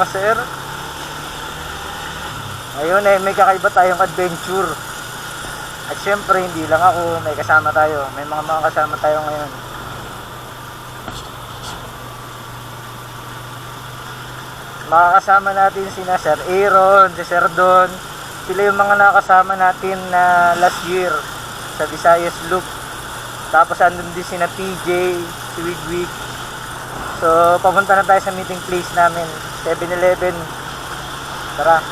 Mga sir. Ngayon ay may kakaiba tayong adventure. At syempre hindi lang ako, may kasama tayo. May mga mga kasama tayo ngayon. Makakasama natin sina Sir Aaron, si Sir Don. Sila yung mga nakasama natin na last year sa Visayas Loop. Tapos andun din sina PJ, si Wigwig, So, papunta na tayo sa meeting place namin, 7-Eleven. Tara.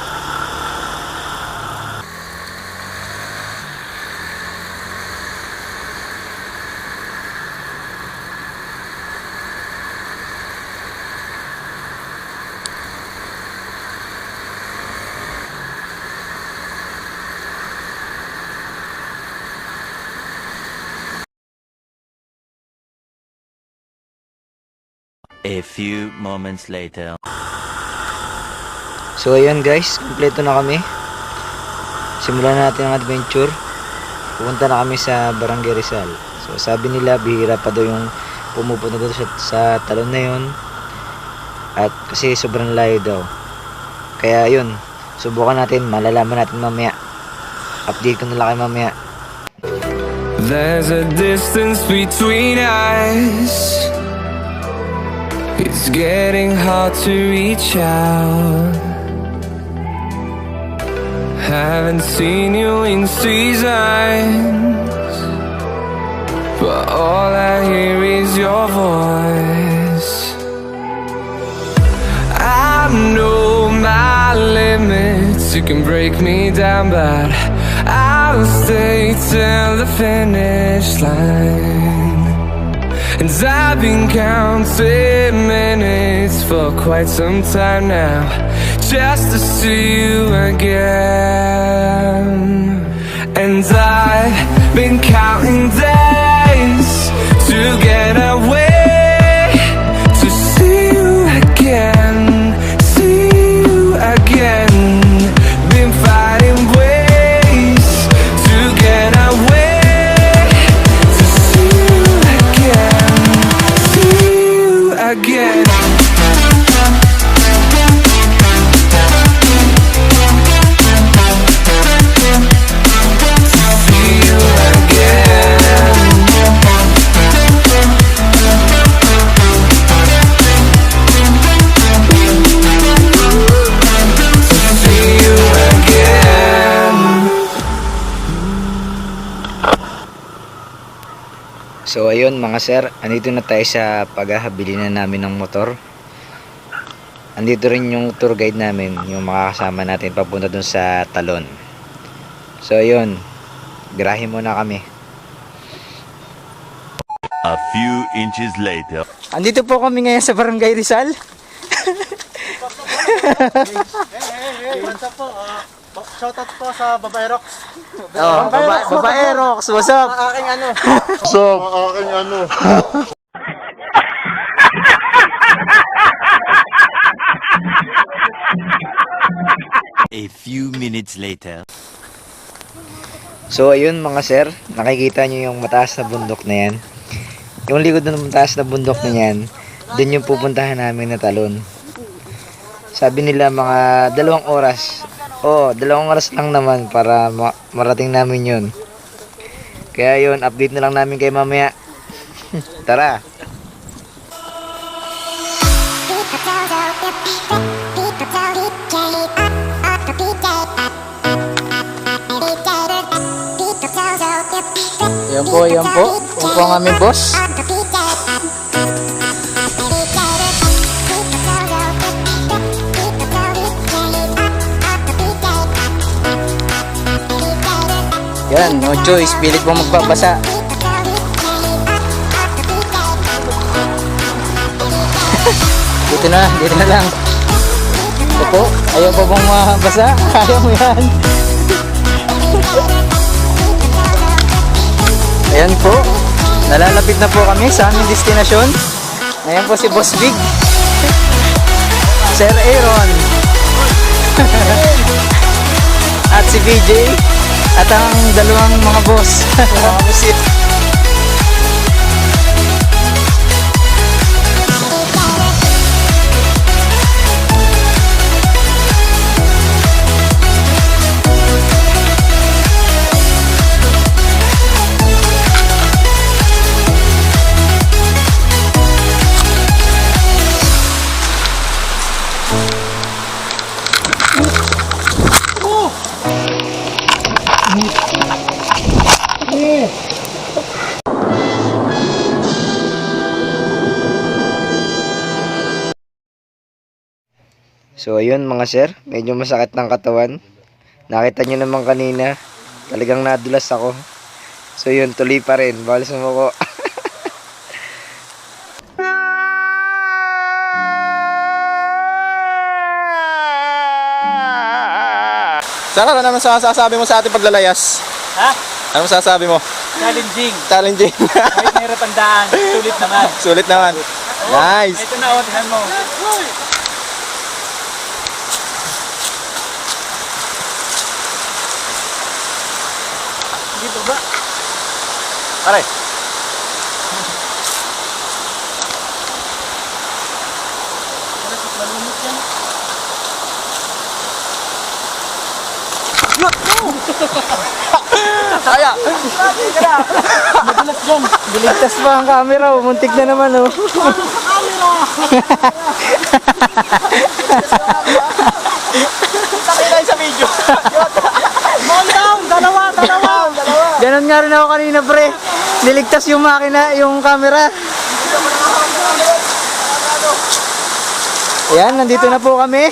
A few moments later. So ayun guys, kompleto na kami. Simulan natin ang adventure. Pupunta na kami sa Barangay Rizal. So sabi nila bihira pa daw yung pumupunta dito sa, sa talon na yun. At kasi sobrang layo daw. Kaya yun, subukan natin, malalaman natin mamaya. Update ko na lang kayo mamaya. There's a distance between us. It's getting hard to reach out. Haven't seen you in seasons, but all I hear is your voice. I know my limits, you can break me down, but I'll stay till the finish line. And I've been counting minutes for quite some time now, just to see you again. And I've been counting days to get away, So ayun mga sir, andito na tayo sa paghahabili na namin ng motor. Andito rin yung tour guide namin, yung makakasama natin papunta dun sa talon. So ayun, birahe muna kami. A few inches later. Andito po kami ngayon sa Barangay Rizal. Shoutout po sa Babae Rocks. Oh, baba babaero, what's up? Aking ano. So, aking ano. A few minutes later. So ayun mga sir, nakikita nyo yung mataas na bundok na yan. Yung likod ng mataas na bundok na yan, dun yung pupuntahan namin na talon. Sabi nila mga dalawang oras. Oo, dalawang oras lang naman para ma- marating namin yun. Kaya yun, update na lang namin kay mamaya. Tara! Yan po, yan po. Yan po ang aming boss. Yan, no choice. Pilit po magbabasa. Dito na, dito na lang. Ito po, ayaw pa bang mabasa? Ayaw mo yan. Ayan po, nalalapit na po kami sa aming destinasyon. Ayan po si Boss Big. Sir Aaron. At si BJ. At ang dalawang mga boss. mga busit. So ayun mga sir, medyo masakit ng katawan. Nakita nyo naman kanina, talagang nadulas ako. So yun, tuloy pa rin. Bawal sumuko. Saka ano naman sa sasabi mo sa ating paglalayas? Ha? Ano sasabi mo? Challenging. Challenging. Kahit mahirap ang daan, sulit naman. Sulit naman. Nice. Ito na, oh, tingnan mo. Dito ba? Pare. Kaya. Biligtas pa ang camera, oh. muntik na naman oh. Nakita sa video. Ganon nga rin ako kanina pre. Niligtas yung makina, yung camera. Ayan, nandito na po kami.